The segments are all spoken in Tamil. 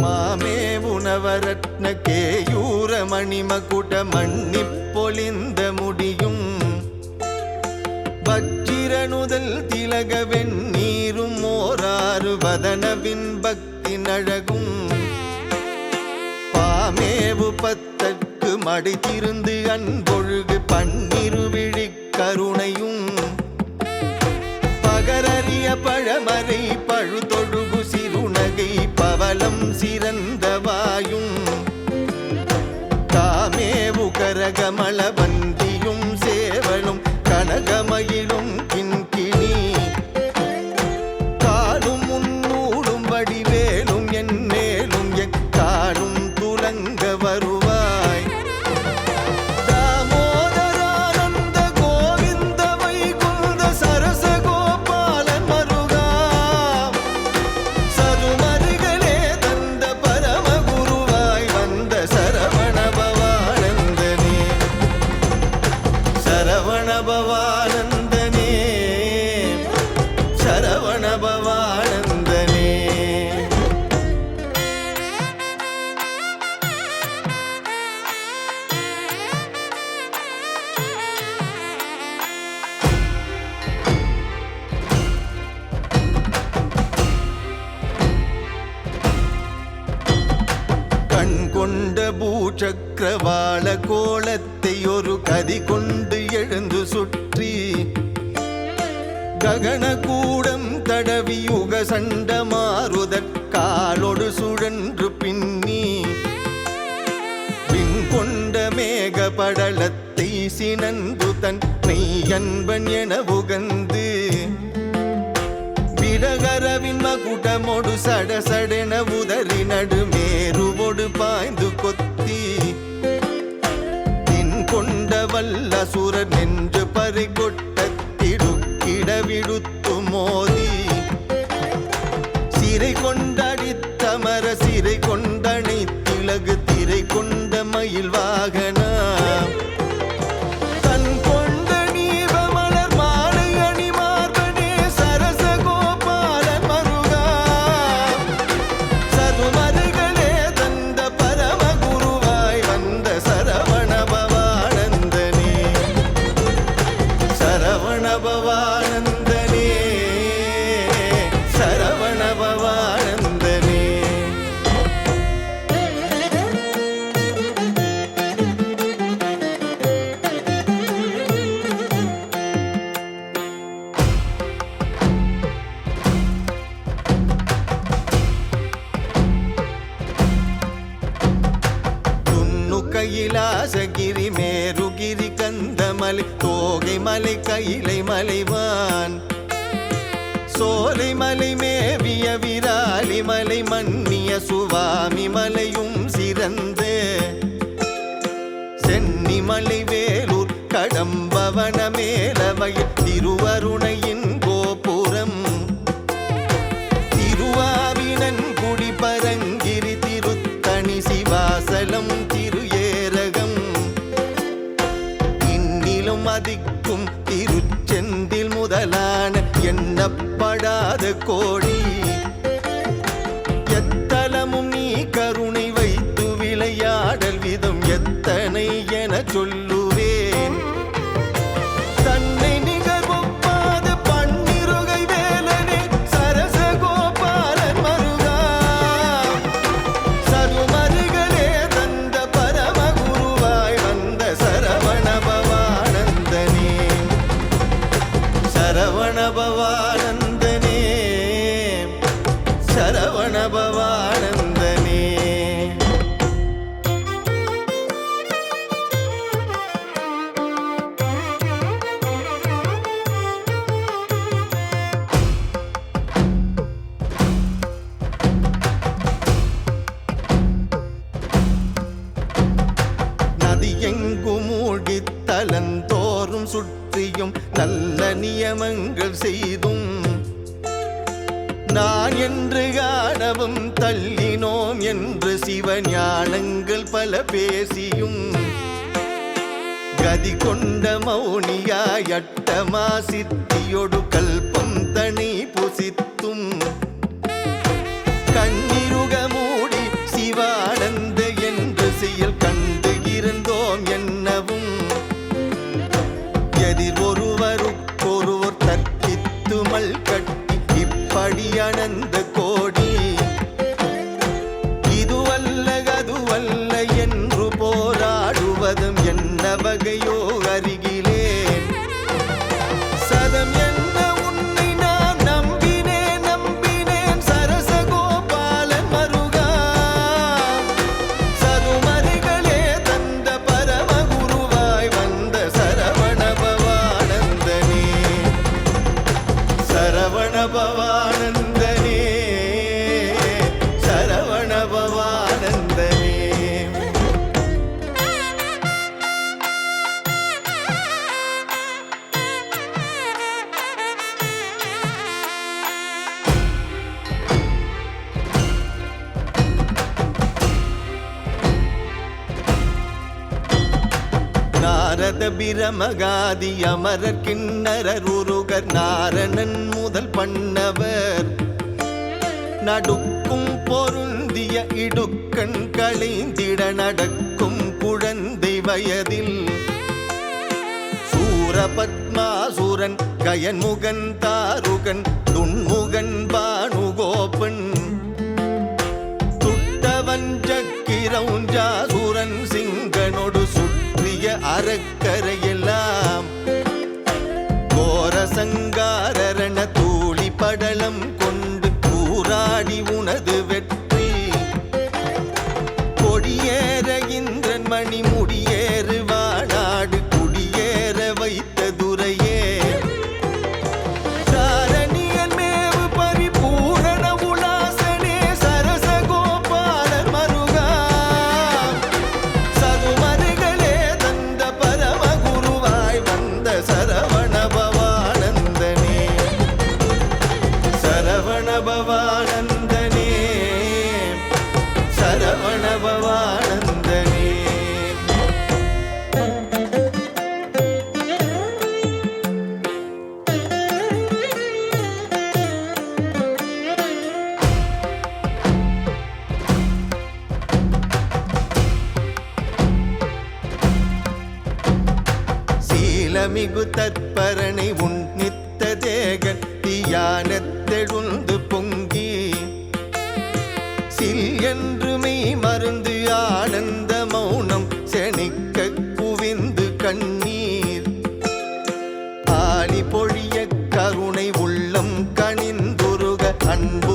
மாமே உணவரத்ன கேயூர மணிமகுட மண்ணி பொலிந்த முடியும். வச்சிரனுதல் திலகவெண் நீரும் ஓராறு வதனவின் பக்தி நழகும் பாமேவு பத்தற்கு மடி திருந்து அன்பொழுகு பன்னிரு விழி கருணையும். பகரறிய பழமறை பழுதொழுகுசி சிறுநகை பவளம் சிறந்த வாயும். தாமே உகரகமளவன் படலத்தை சினந்து தன் மெய்யன்பன் என உகந்து விடகரவின் மகுடமொடு சடசடென உதறி நடுமேருவொடு பாய்ந்து கொத்தி தின் கொண்ட வல்ல சுரர் நெஞ்சு பறி கொட்ட திடுக்கிட கைலாசகிரி மேருகிரி கந்தமலை தோகை மலை கைலை மலைவான் சோலை மலை மேவிய விராலி மலை மன்னிய சுவாமி மலையும் சிறந்த. சென்னி மலை வேலூர் கடம்பவன மேலவையில் திருவருணையில் இன்னிலும் அதிக்கும் திருச்செந்தில் முதலான எண்ணப்படாத கோடி. கதி கொண்ட மௌனியா யட்டமா சித்தியொடு கல்பம் தனி புசித்தும் நாரத பிரமகாதி அமரர் கிண்ணரர் உருகர் நாரணன் முதல் பண்ணவர். நடுக்கும் பொருந்திய இடுக்கண் களைந்திட நடக்கும் குழந்தை வயதில். சூரபத்மாசுரன் கயன்முகன் தாருகன் துன்முகன் பானுகோபன். துட்டவன் சக்கிரவுஞ்சாசுரன் சிங்க அறக்கரையில் சரவணபவ அன்பு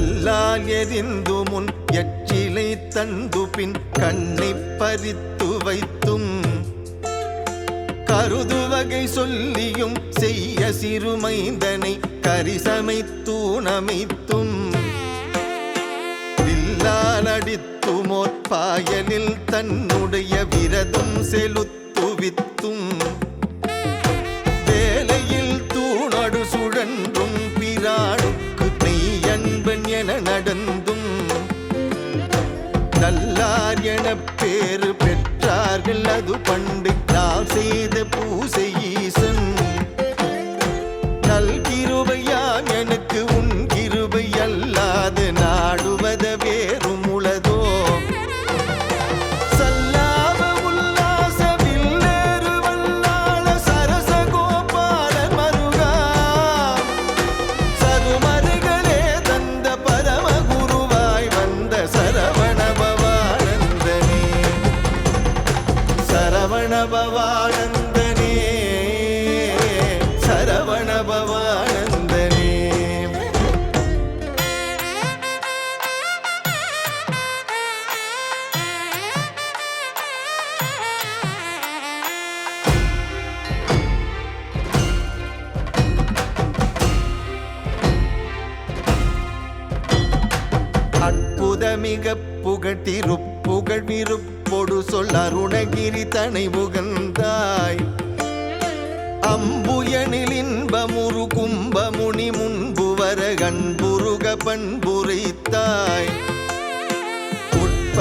கல்லால் எரிந்து முன் எச்சிலை தந்து பின் கண்ணை பறித்து வைத்தும் கருதுவகை சொல்லியும் செய்ய சிறுமைந்தனை கரிசமைத்தூணமைத்தும் வில்லாலடித்துமோர் பாயலில் தன்னுடைய விரதம் செலுத்துவித்தும் நடந்தும் நல்லார் என பேரு பெற்றார்கள் அது பண்டு ராசி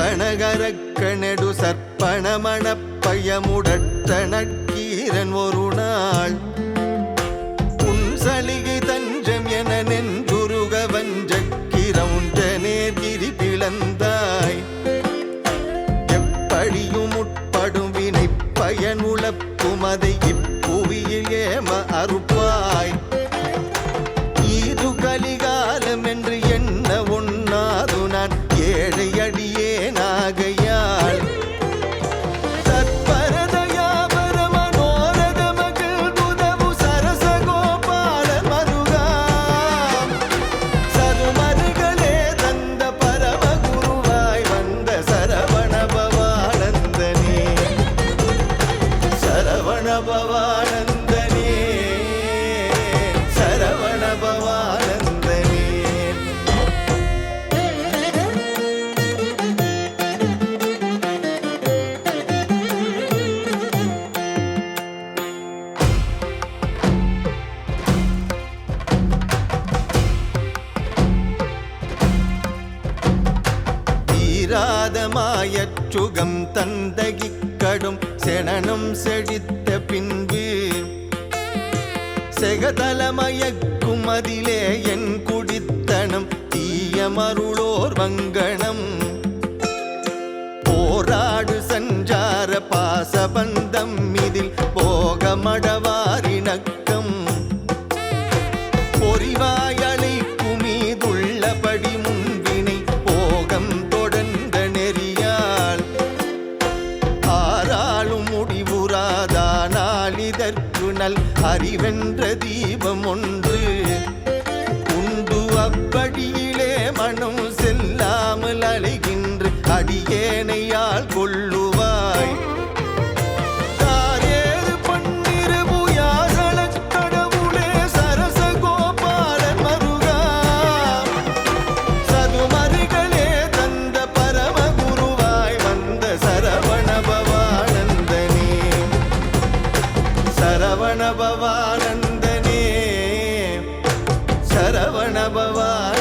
உட்பணகரக்கணடு சற்பணமணப் பயமுடற்ற நக்கீரன் ஒரு நாள் தீராத மாயச்சுகம் தந்தகிக்கடும் செனனும் செழித்த பின்பு. செகதலமயக்கும் அதிலே என் குடித்தனம் தீய மருளோர் வங்கணம். போராடு சஞ்சார பாசபந்தம் இதில் போகமடவாரிணக்கம் இதற்கு அறிவென்ற தீபம் ஒன்று. உண்டு அப்படியிலே மனம் செல்லாமல் அலைகின்ற அடியேனையால் கொள்ளும் சரவண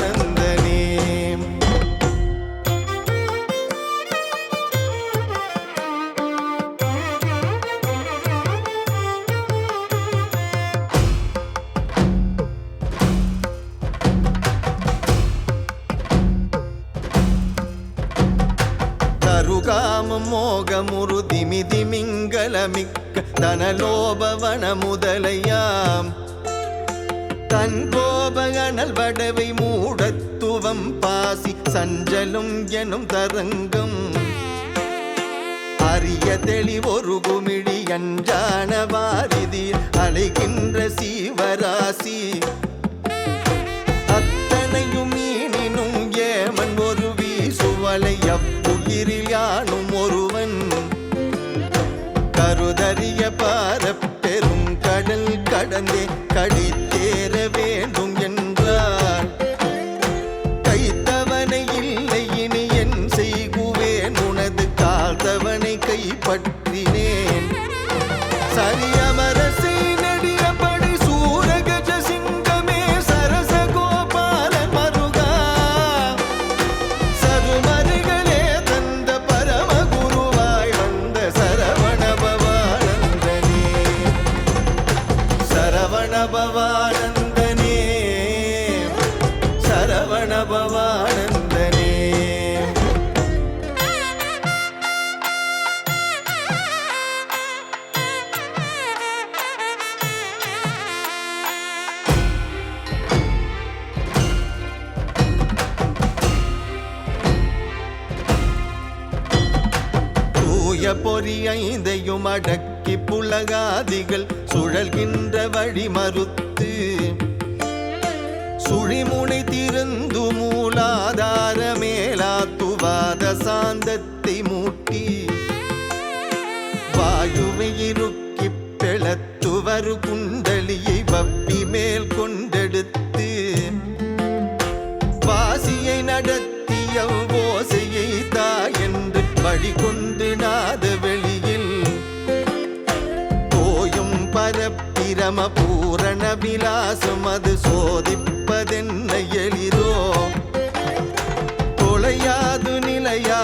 எனும் தரங்கம். அரிய தெளிவொரு குமிழி அஞ்சான வாரிதி அலைகின்ற சீவராசி. அத்தனையும் மீனினும் ஏமன் ஒரு வீசுவலை அப்புயிரில் யானும் ஒருவன். கருதறிய பாரப் பெரும் கடல் கடந்தே. பொறி ஐந்தையும் அடக்கி புலகாதிகள் சுழல்கின்ற வழி மறுத்து சுழிமுனை திருந்து மூலாதார மேலாத்துவாத சாந்தத்தை மூட்டி வாயுவை இறுக்கி பிளத்துவரு குண்டலியை வப்பி மேல் கொண்டெடுத்து வாசியை நடத்திய தா என்று வழி கொண்டு பரிரம பூரண விலாசம் அது சோதிப்பதென்ன எளிதோ? தொலையாது நிலையா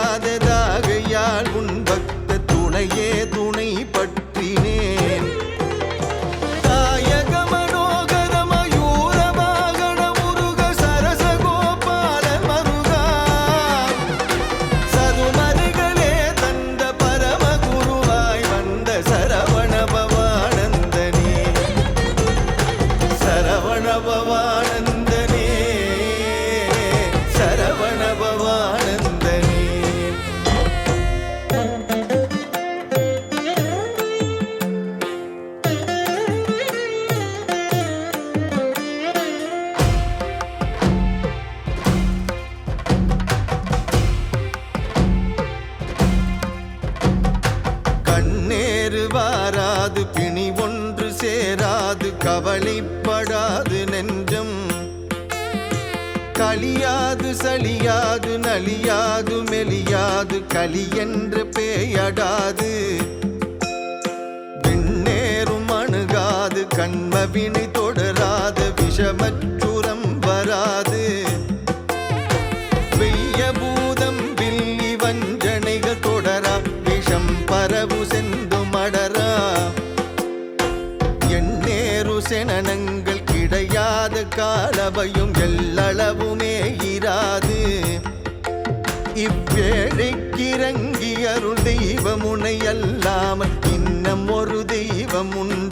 கண்ம வினை தொடராத விஷமற்றுரம் வராது. வெய்ய பூதம் வில்லி வஞ்சனைகள் தொடரா விஷம் பரவு செந்து மடரா. எண்ணேறு செனங்கள் கிடையாத காலவையும் எல்லளவுமே இராது. இவ்வேழைக்கிறங்கி அருள் தெய்வமுனை அல்லாமல் இன்னும் ஒரு தெய்வமுன்